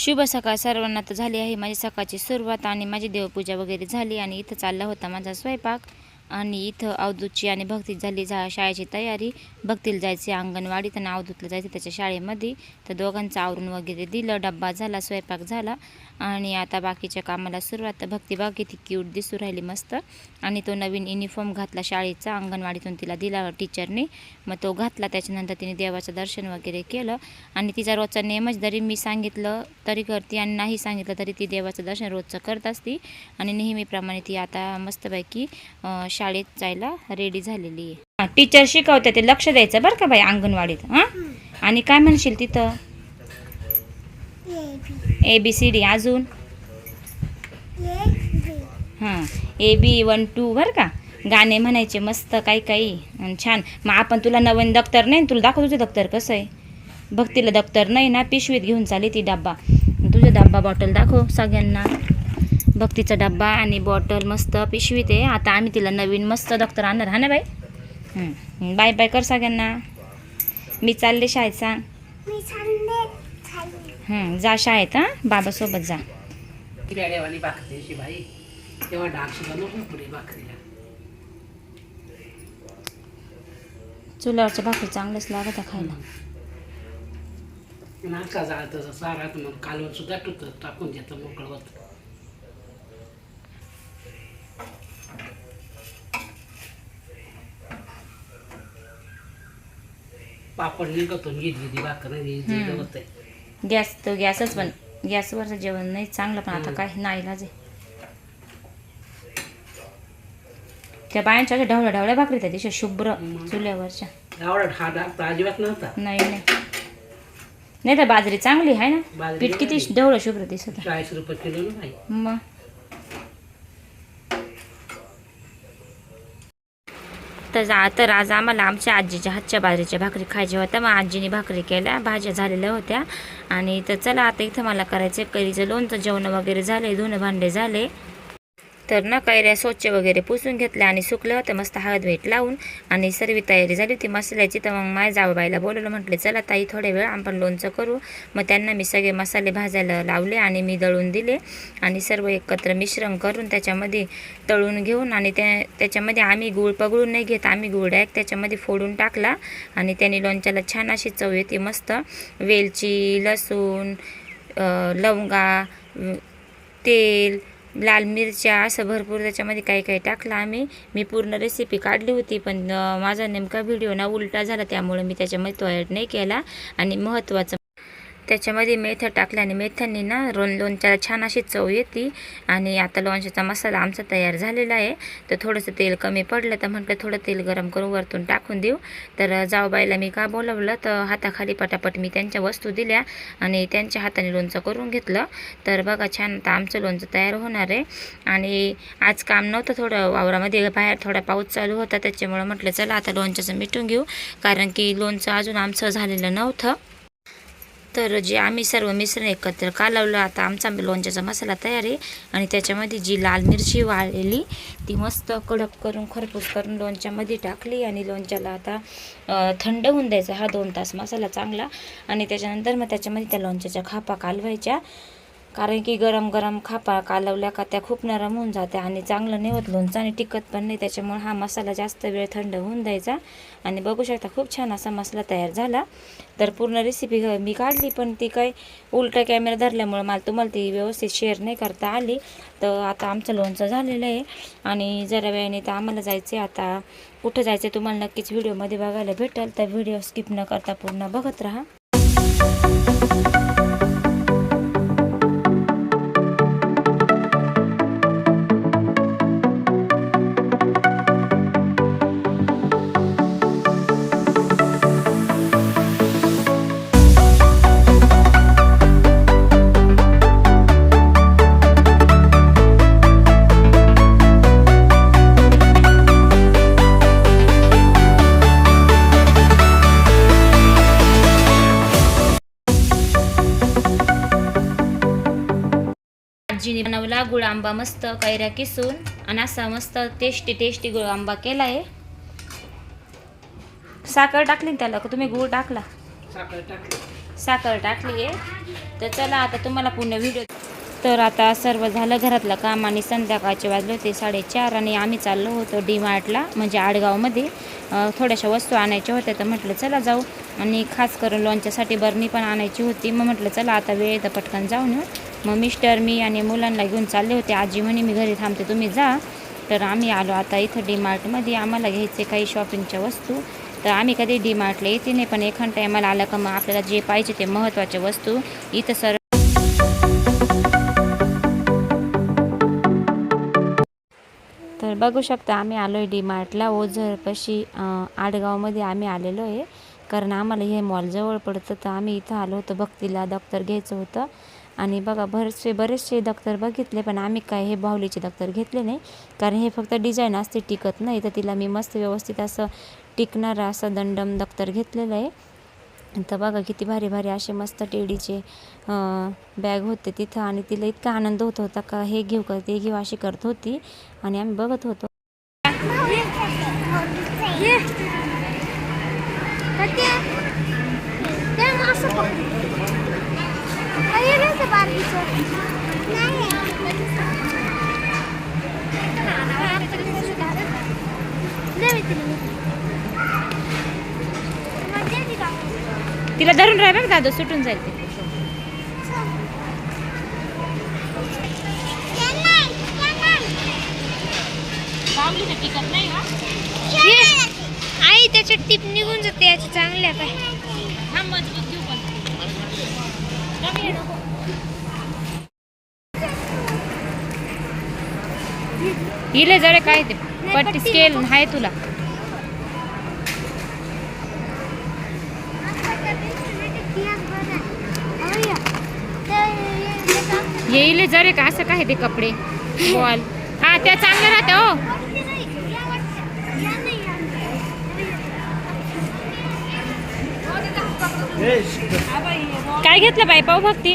शुभ सकाळ सर्वांना तर झाली आहे. माझी सकाळची सुरुवात आणि माझी देवपूजा वगैरे झाली आणि इथं चालला होता माझा स्वयंपाक. आणि इथं अवधूतची आणि भक्ती झाली जा शाळेची तयारी. भक्तीला जायचे अंगणवाडीत आणि अवधूतला जायचे त्याच्या शाळेमध्ये. तर दोघांचं आवरून वगैरे दिलं डब्बा झाला स्वयंपाक झाला. आणि आता बाकीच्या कामाला सुरुवात. तर भक्ती बघ किती क्यूट दिसू राहिली मस्त. आणि तो नवीन युनिफॉर्म घातला शाळेचा अंगणवाडीतून तिला दिला टीचरने मग तो घातला त्याच्यानंतर तिने देवाचं दर्शन वगैरे केलं. आणि तिचा रोजचा नेमच जरी मी सांगितलं तरी करते आणि नाही सांगितलं तरी ती देवाचं दर्शन रोजचं करत असती. आणि नेहमीप्रमाणे ती आता मस्तपैकी शाळेत जायला रेडी झालेली आहे. टीचर शिकवते ते लक्ष द्यायचं बरं का बाई अंगणवाडीत हां? आणि काय म्हणशील तिथं? ए बी सी डी अजून? हां ए बी वन टू बरं का? गाणे म्हणायचे मस्त काही काही आणि छान. मग आपण तुला नवीन दप्तर नाही तुला दाखव तुझं दप्तर कसं आहे? भक्तीला दप्तर नाही ना पिशवीत घेऊन चाली ती डब्बा. तुझा डब्बा बॉटल दाखव सगळ्यांना. भक्तीचा डब्बा आणि बॉटल मस्त पिशवीत आहे. आता आम्ही तिला नवीन मस्त दप्तर आणणार. हा ना बाई? हं. बाय बाय कर सगळ्यांना. मी चालले शाळेत सांग. हं, जा शाळेत हां. बाबासोबत जा. किराड्यावाली भाकरी चांगलंच लागत आहे खायला. कालवण सुद्धा टाकून देतं मोकळं होतं. पापड निघतो घेत घेतली भाकर हम्म. होतंय गॅस तर गॅसच पण गॅसवरचं जेवण नाही चांगलं पण आता काय नाही आहे त्या बायांच्या अशा ढवळ्या ढवळ्या भाकरी त्या दिवशी शुभ्र चुल्यावरच्या. एवढा हा डाग तर अजिबात नव्हता. नाही नाही. नाही तर बाजरी चांगली आहे ना? बाजरी पीठ किती चांगली. ढवळं शुभ्र दिसत आहे. चाळीस रुपये किलो ना मग? तर जा तर आज आम्हाला आमच्या आजीच्या हातच्या बाजरीच्या भाकरी खायच्या होत्या. मग आजीने भाकरी केल्या भाज्या झालेल्या होत्या. आणि तर चला आता इथं मला करायचं करीचं लोणचं जेवण वगैरे झाले धुणं भांडे झाले. तर न कैऱ्या स्वच्छ वगैरे पुसून घेतल्या आणि सुकलं होतं मस्त हळद भेट लावून आणि सर्व तयारी झाली होती मसाल्याची. तर मग माझ्या जावबाईला बोलवलं म्हटले चला ताई थोड्या वेळ आपण लोणचं करू. मग त्यांना मी सगळे मसाले भाजायला लावले आणि मी दळून दिले आणि सर्व एकत्र मिश्रण करून त्याच्यामध्ये तळून घेऊन आणि त्या त्याच्यामध्ये आम्ही गूळ पगळून नाही घेत आम्ही गूळ डायरेक्ट त्याच्यामध्ये फोडून टाकला आणि त्याने लोणच्याला छान अशी चव येते मस्त. वेलची लसूण लवंगा तेल लाल मिरच्या असं भरपूर त्याच्यामध्ये काही काही टाकलं आम्ही. मी पूर्ण रेसिपी काढली होती पण माझा नेमका व्हिडिओ ना उलटा झाला त्यामुळे मी त्याच्यामध्ये तो ॲड नाही केला. आणि महत्त्वाचं त्याच्यामध्ये मेथ्या टाकल्याने मेथ्यांनी ना रोन लोणच्याला छान अशी चव येते. आणि आता लोणच्याचा मसाला आमचा तयार झालेला आहे. तर थोडंसं तेल कमी पडलं तर म्हटलं थोडं तेल गरम करून वरतून टाकून देऊ. तर जाऊबाईला मी का बोलवलं? तर हाताखाली पटापट मी त्यांच्या वस्तू दिल्या आणि त्यांच्या हाताने लोणचं करून घेतलं. तर बघा छान आता आमचं लोणचं तयार होणार आहे. आणि आज काम नव्हतं थोडं वावरामध्ये बाहेर थोडा पाऊस चालू होता त्याच्यामुळं म्हटलं चला आता लोणच्याचं मिटून घेऊ. कारण की लोणचं अजून आमचं झालेलं नव्हतं. तर जे आम्ही सर्व मिश्रण एकत्र कालवलं आता आमचा लोणच्याचा मसाला तयार आहे आणि त्याच्यामध्ये जी लाल मिरची वाळलेली ती मस्त कडक करून खरपूस करून लोणच्यामध्ये टाकली आणि लोणच्याला आता थंड होऊन द्यायचा हा दोन तास मसाला चांगला आणि त्याच्यानंतर मग त्याच्यामध्ये त्या लोणच्याच्या खापा कालवायच्या. कारण की गरम गरम खापा कालवल्या का त्या खूप नरम होऊन जात्या आणि चांगलं नाही होत. लोणचं आणि टिकत पण नाही. त्याच्यामुळे हा मसाला जास्त वेळ थंड होऊन द्यायचा. आणि बघू शकता खूप छान असा मसाला तयार झाला. तर पूर्ण रेसिपी मी काढली पण ती काही उलटा कॅमेरा धरल्यामुळं मला तुम्हाला ती व्यवस्थित शेअर नाही करता आली. तर आता आमचं लोणचं झालेलं आहे. आणि जरा वेळाने तर आम्हाला जायचं आहे आता कुठं जायचं आहे तुम्हाला नक्कीच व्हिडिओमध्ये बघायला भेटेल. तर व्हिडिओ स्किप न करता पूर्ण बघत राहा. आजीने बनवला गुळ आंबा मस्त कैऱ्या किसून आणि असा मस्त टेस्टी टेस्टी गुळ आंबा केला आहे साखर टाकली त्याला का? तुम्ही गुळ टाकला? साखर टाकली. साखर टाकली आहे. तर चला आता तुम्हाला पूर्ण व्हिडिओ तर आता सर्व झालं घरातलं काम आणि संध्याकाळचे वाजले होते साडेचार आणि आम्ही चाललो होतो डी मार्टला म्हणजे आडगावमध्ये. थोड्याशा वस्तू आणायच्या होत्या तर म्हटलं चला जाऊ. आणि खास करून लोणच्यासाठी बरणी पण आणायची होती. मग म्हटलं चला आता वेळ तर पटकन जाऊन येऊ. मग मिस्टर मी आणि मुलांना घेऊन चालले होते. आजी म्हणे मी घरी थांबते तुम्ही जा. तर आम्ही आलो. आता इथं डी मार्टमध्ये आम्हाला घ्यायचे काही शॉपिंगच्या वस्तू. तर आम्ही कधी डी मार्टला येते नाही पण एखाद टायमाला आलं का मग आपल्याला जे पाहिजे ते महत्त्वाच्या वस्तू. इथं सर तर बघू शकता आम्ही आलो आहे डी मार्टला ओझरपाशी आडगावमध्ये आम्ही आलेलो आहे. कारण आम्हाला हे मॉल जवळ पडतं. तर आम्ही इथं आलो होतो. भक्तीला दप्तर घ्यायचं होतं. आणि बघा बरेचसे बरेचसे दफ्तर बघितले पण आम्ही काय हे बाहुलीचे दफ्तर घेतले नाही. कारण हे फक्त डिझाईन असते टिकत नाही. तर तिला मी मस्त व्यवस्थित असं टिकणारं असं दंडम दप्तर घेतलेलं आहे. तर बघा किती भारी भारी असे मस्त टेडीचे बॅग होते तिथं. आणि तिला इतका आनंद होत होता का हे घेऊ का ते घेऊ अशी करत होती. आणि आम्ही बघत होतो. तिला धरून राहा बघ दादू सुटून जाईल ते. आई त्याच्यात टीप निघून जाते याची चांगल्या काय हा हिले जरे काय ते पट्टी स्केल आहे तुला. येईल जरे का असं काय ते कपडे? बॉल. हा त्या चांगल्या राहत्या हो. काय घेतलं बाई पाहू भक्ती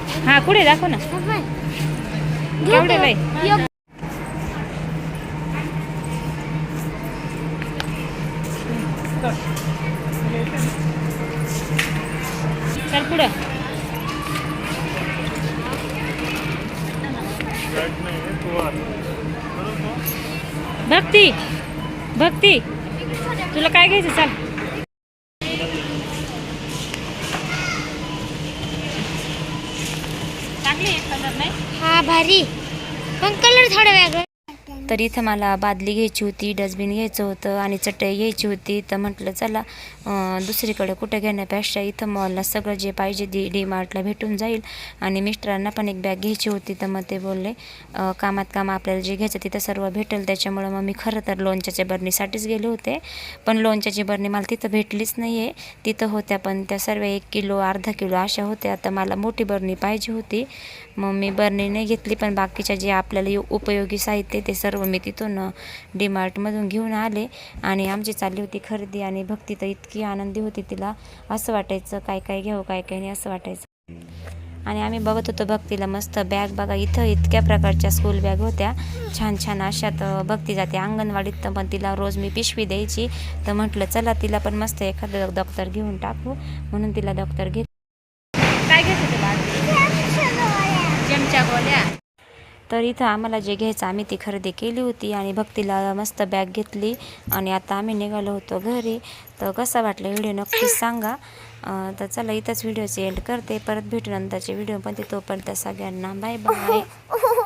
हा पुढे दाखव ना. केवढे बाई चल पुढं. भक्ती भक्ती. तुला काय घ्यायचं चाल चांगली कलर नाही हा भारी. पण कलर थोडा वेगळा. तर इथं मला बादली घ्यायची होती डस्टबिन घ्यायचं होतं आणि चटई घ्यायची होती. तर म्हटलं चला दुसरीकडे कुठं घेण्यापेक्षा इथं मॉलला सगळं जे पाहिजे डी डी मार्टला भेटून जाईल. आणि मिस्टरांना पण एक बॅग घ्यायची होती. तर मग ते बोलले कामात काम आपल्याला जे घ्यायचं तिथं सर्व भेटेल. त्याच्यामुळं मग मी खरं तर लोणच्याच्या बरणीसाठीच गेले होते. पण लोणच्याची बरणी मला तिथं भेटलीच नाही आहे तिथं होत्या पण त्या सर्व एक किलो अर्धा किलो अशा होत्या. तर मला मोठी बरणी पाहिजे होती. मग मी बरणी नाही घेतली पण बाकीच्या जे आपल्याला उपयोगी साहित्य ते सर्व मी तिथून डी मार्टमधून घेऊन आले आणि आमची चालली होती खरेदी आणि भक्ती तर इतकी आनंदी होती तिला. असं वाटायचं काय काय घेऊ काय काय नाही असं वाटायचं. आणि आम्ही बघत होतो भक्तीला मस्त बॅग. बघा इथं इतक्या प्रकारच्या स्कूल बॅग होत्या. छान छान अशा तर भक्ती जाते. अंगणवाडीत तर पण तिला रोज मी पिशवी द्यायची. तर म्हटलं चला तिला पण मस्त एखादं डॉक्टर घेऊन टाकू. म्हणून तिला डॉक्टर घेत काय घेत तुला चमचा गोल्या तर इथं आम्हाला जे घ्यायचं आम्ही ती खरेदी केली होती आणि भक्तीला मस्त बॅग घेतली आणि आता आम्ही निघालो होतो घरी. तर कसा वाटला व्हिडिओ नक्कीच सांगा. तर चला इथंच व्हिडिओचे एंड करते. परत भेटू नंतरचे व्हिडिओ पण तोपर्यंत सगळ्यांना बाय बाय